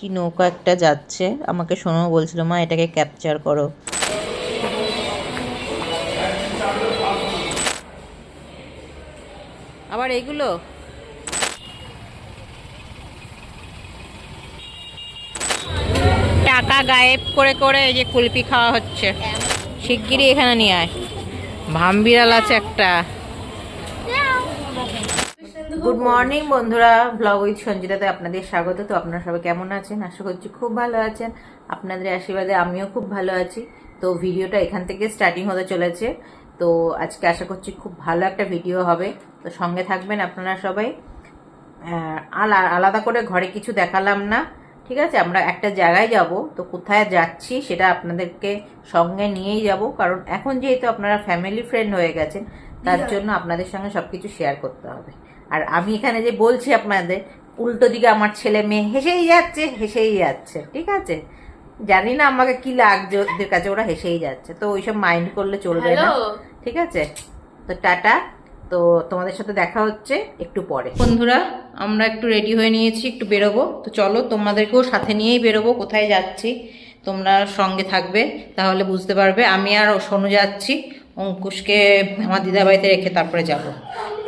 কি নৌকা একটা যাচ্ছে। আমাকে শোনো বলছিল, মা, এটাকে ক্যাপচার করো। আবার এইগুলো টাকা গায়েব করে করে এই যে কুলপি খাওয়া হচ্ছে। শিগগিরই এখানে নিয়ে আয়। ভামবিড়াল আছে একটা। গুড মর্নিং বন্ধুরা। ব্লগ উইথ সঞ্জিতাতে আপনাদের স্বাগত। তো আপনারা সবাই কেমন আছেন? আশা করছি খুব ভালো আছেন। আপনাদের আশীর্বাদে আমিও খুব ভালো আছি। তো ভিডিওটা এখান থেকে স্টার্টিং হতে চলেছে। তো আজকে আশা করছি খুব ভালো একটা ভিডিও হবে। তো সঙ্গে থাকবেন আপনারা সবাই। আলা- আলাদা করে ঘরে কিছু দেখালাম না। ঠিক আছে? আমরা একটা জায়গায় যাব। তো কোথায় যাচ্ছি সেটা আপনাদেরকে সঙ্গে নিয়েই যাব। কারণ এখন যেহেতু আপনারা ফ্যামিলি ফ্রেন্ড হয়ে গেছেন তার জন্য আপনাদের সঙ্গে সবকিছু শেয়ার করতে হবে। আর আমি এখানে যে বলছি আপনাদের উল্টো দিকে আমার ছেলে মেয়ে হেসেই যাচ্ছে হেসেই যাচ্ছে ঠিক আছে? জানি না আমাকে কি লাগছে ওদের কাছে ওরা হেসেই যাচ্ছে। তো ওইসব মাইন্ড করলে চলবে না ঠিক আছে? তো টাটা তো তোমাদের সাথে দেখা হচ্ছে একটু পরে। বন্ধুরা আমরা একটু রেডি হয়ে নিয়েছি একটু বেরোবো। তো চলো তোমাদেরকেও সাথে নিয়েই বেরোবো কোথায় যাচ্ছি তোমরা সঙ্গে থাকবে তাহলে বুঝতে পারবে। আমি আর সোনু যাচ্ছি অঙ্কুশকে আমার দিদা বাড়িতে রেখে তারপরে যাব।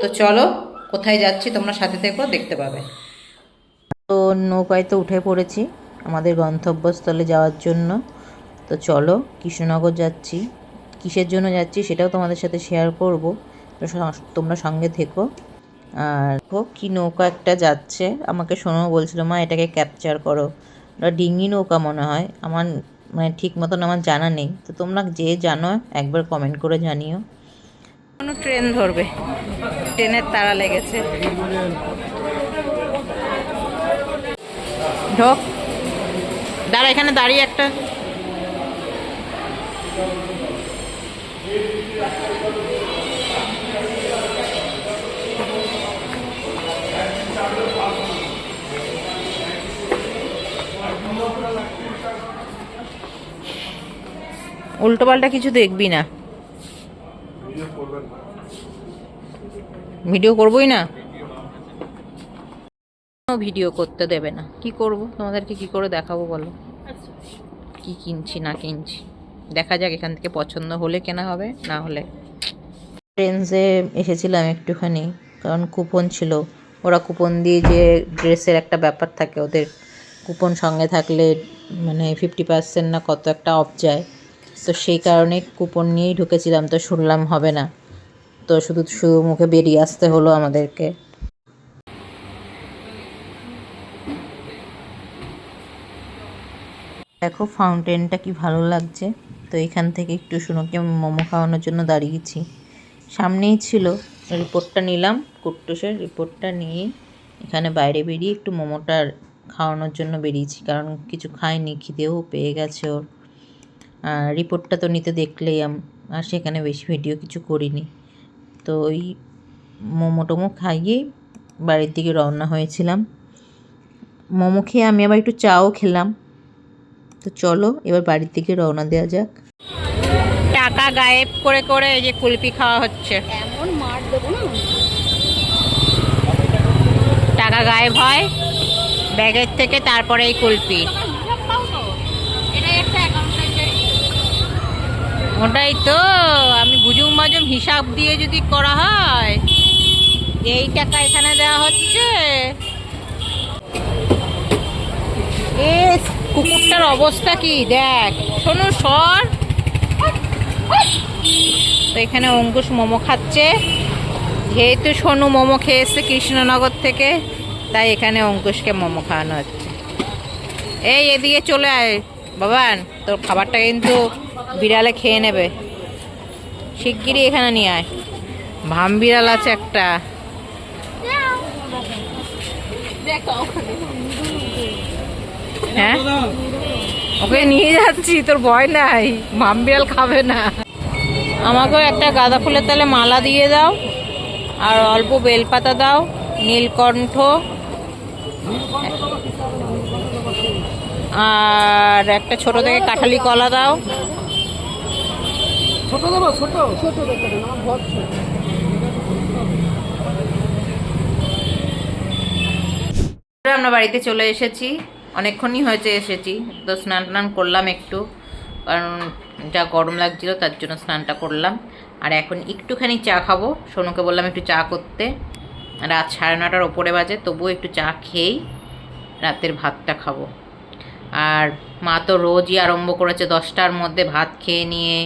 তো চলো কোথায় যাচ্ছি তোমরা সাথে থেকো দেখতে পাবে। তো নৌকায় তো উঠে পড়েছি, আমাদের গন্তব্যস্থলে যাওয়ার জন্য। তো চলো কৃষ্ণনগর যাচ্ছি। কিসের জন্য যাচ্ছি সেটাও তোমাদের সাথে শেয়ার করব। তোমরা সঙ্গে থেকো। আর কি নৌকা একটা যাচ্ছে। আমাকে শোনো, বলছিল, মা, এটাকে ক্যাপচার করো। ওটা ডিঙি নৌকা মনে হয়। আমার মানে ঠিক মতন আমার জানা নেই। তো তোমরা যে জানো, একবার কমেন্ট করে জানিও। কোনো ট্রেন ধরবে। ট্রেনের তারা লেগেছে। ঢোক। দাঁড়া, এখানে দাঁড়িয়ে একটা। উল্টো পাল্টা কিছু দেখবি না। ভিডিও করবই না। ভিডিও করতে দেবে না। কি করব? তোমাদেরকে কি করে দেখাবো বলো? কি কিনছি, না কিনছি? দেখা যাক এখান থেকে পছন্দ হলে কেনা হবে, না হলে। ট্রেন্সে এসেছিলাম একটুখানি, কারণ কুপন ছিল। ওরা কুপন দিয়ে যে ড্রেসের একটা ব্যাপার থাকে, ওদের কুপন সঙ্গে থাকলে মানে ফিফটি পার্সেন্ট না কত একটা অফ যায়। তো সেই কারণে কুপন নিয়েই ঢুকেছিলাম, তো শুনলাম হবে না। তো শুধু শুধু মুখে বেরিয়ে আসতে হলো আমাদেরকে। দেখো ফাউন্টেনটা কি ভালো লাগছে। তো এখান থেকে একটু শুনোকে মোমো খাওয়ানোর জন্য দাঁড়িয়েছি। সামনেই ছিল রিপোর্টটা নিলাম, কুট্টুসের রিপোর্টটা নিয়ে এখানে বাইরে বেরিয়ে একটু মোমোটা খাওয়ানোর জন্য বেরিয়েছি। কারণ কিছু খাইনি, খিদেও পেয়ে গেছে ওর। আর রিপোর্টটা তো নিতে দেখলেই আর সেখানে বেশি ভিডিও কিছু করিনি। তো ওই মোমো টোমো খাইয়ে বাড়ির দিকে রওনা হয়েছিলাম। মোমো খেয়ে আমি আবার একটু চাও খেলাম। তো চলো এবার বাড়ির দিকে রওনা দেওয়া যাক। টাকা গায়েব করে করে এই যে কুলপি খাওয়া হচ্ছে। এমন মার দেবো না টাকা গায়েব হয় ব্যাগের থেকে তারপরে এই কুলপি। ওটাই তো। বাজুম হিসাব দিয়ে যদি করা হয়, এই টাকা এখানে দেওয়া হচ্ছে। এ কুকুরটার অবস্থা কি? দেখ, শোনো, সর। তো এখানে অঙ্কুশ মোমো খাচ্ছে। যেহেতু সোনু মোমো খেয়ে এসছে কৃষ্ণনগর থেকে, তাই এখানে অঙ্কুশকে মোমো খাওয়ানো হচ্ছে। এই, এদিকে চলে আয়। বাবান, তোর খাবারটা কিন্তু বিড়ালে খেয়ে নেবে। শিগগিরই এখানে নিয়ে আয়। ভাম বিড়াল আছে একটা। হ্যাঁ? ওকে নিয়ে যাচ্ছি তোর ভয় নাই। ভাম বিড়াল খাবে না। আমাকেও একটা গাঁদা ফুলের তালে মালা দিয়ে দাও আর অল্প বেলপাতা দাও নীলকণ্ঠ আর একটা ছোট থেকে কাঠালি কলা দাও। ছোট দেবো ছোট। ছোট দেখতে আমার ঘর ছোট। আমরা বাড়িতে চলে এসেছি অনেকক্ষণই হয়েছে এসেছি তো স্নান টান করলাম একটু কারণ যা গরম লাগছিল তার জন্য স্নানটা করলাম। আর এখন একটুখানি চা খাব সোনুকে বললাম একটু চা করতে। রাত সাড়ে নটার ওপরে বাজে তবুও একটু চা খেয়েই রাতের ভাতটা খাব। আর মা তো রোজই আরম্ভ করেছে দশটার মধ্যে ভাত খেয়ে নিয়ে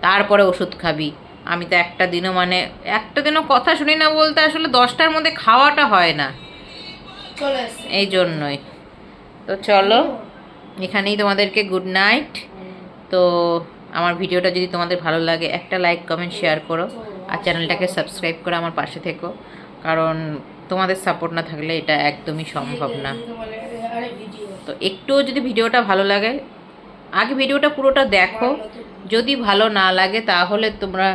তারপরে ওষুধ খাবি। আমি তো একটা দিনও মানে একটা দিনও কথা শুনি না বলতে আসলে দশটার মধ্যে খাওয়াটা হয় না। চলে এই জন্যই। তো চলো এখানেই তোমাদেরকে গুড নাইট তো আমার ভিডিওটা যদি তোমাদের ভালো লাগে একটা লাইক কমেন্ট শেয়ার করো। আর চ্যানেলটাকে সাবস্ক্রাইব করে আমার পাশে থেকো। কারণ তোমাদের সাপোর্ট না থাকলে এটা একদমই সম্ভব না। তো একটুও যদি ভিডিওটা ভালো লাগে, আগে ভিডিওটা পুরোটা দেখো। যদি ভালো না লাগে তাহলে তোমরা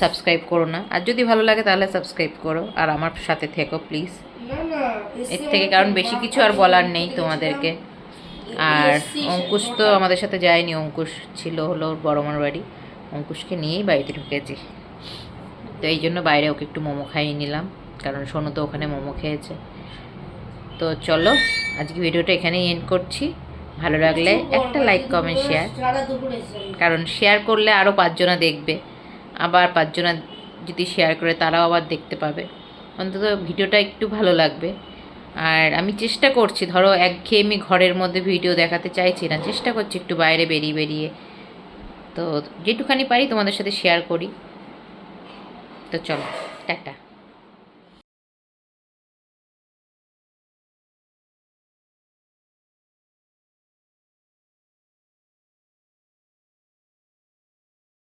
সাবস্ক্রাইব করো না। আর যদি ভালো লাগে তাহলে সাবস্ক্রাইব করো। আর আমার সাথে থেকো প্লিজ এর থেকে কারণ বেশি কিছু আর বলার নেই তোমাদেরকে। আর অঙ্কুশ তো আমাদের সাথে যায়নি। অঙ্কুশ ছিল হলো ওর বড় মার বাড়ি। অঙ্কুশকে নিয়েই বাড়িতে ঢুকেছি। তো এই জন্য বাইরে ওকে একটু মোমো খাইয়ে নিলাম। কারণ সোনু তো ওখানে মোমো খেয়েছে। তো চলো, আজকে ভিডিওটা এখানেই এন্ড করছি। ভালো লাগলে একটা লাইক কমেন্ট শেয়ার কারণ শেয়ার করলে আরও পাঁচজনা দেখবে। আবার পাঁচজনা যদি শেয়ার করে তারাও আবার দেখতে পাবে। অন্তত ভিডিওটা একটু ভালো লাগবে। আর আমি চেষ্টা করছি, ধরো একঘেয়েমি ঘরের মধ্যে ভিডিও দেখাতে চাইছি না, চেষ্টা করছি একটু বাইরে বেরিয়ে বেরিয়ে। তো যেটুখানি পারি তোমাদের সাথে শেয়ার করি। তো চলো, টাটা।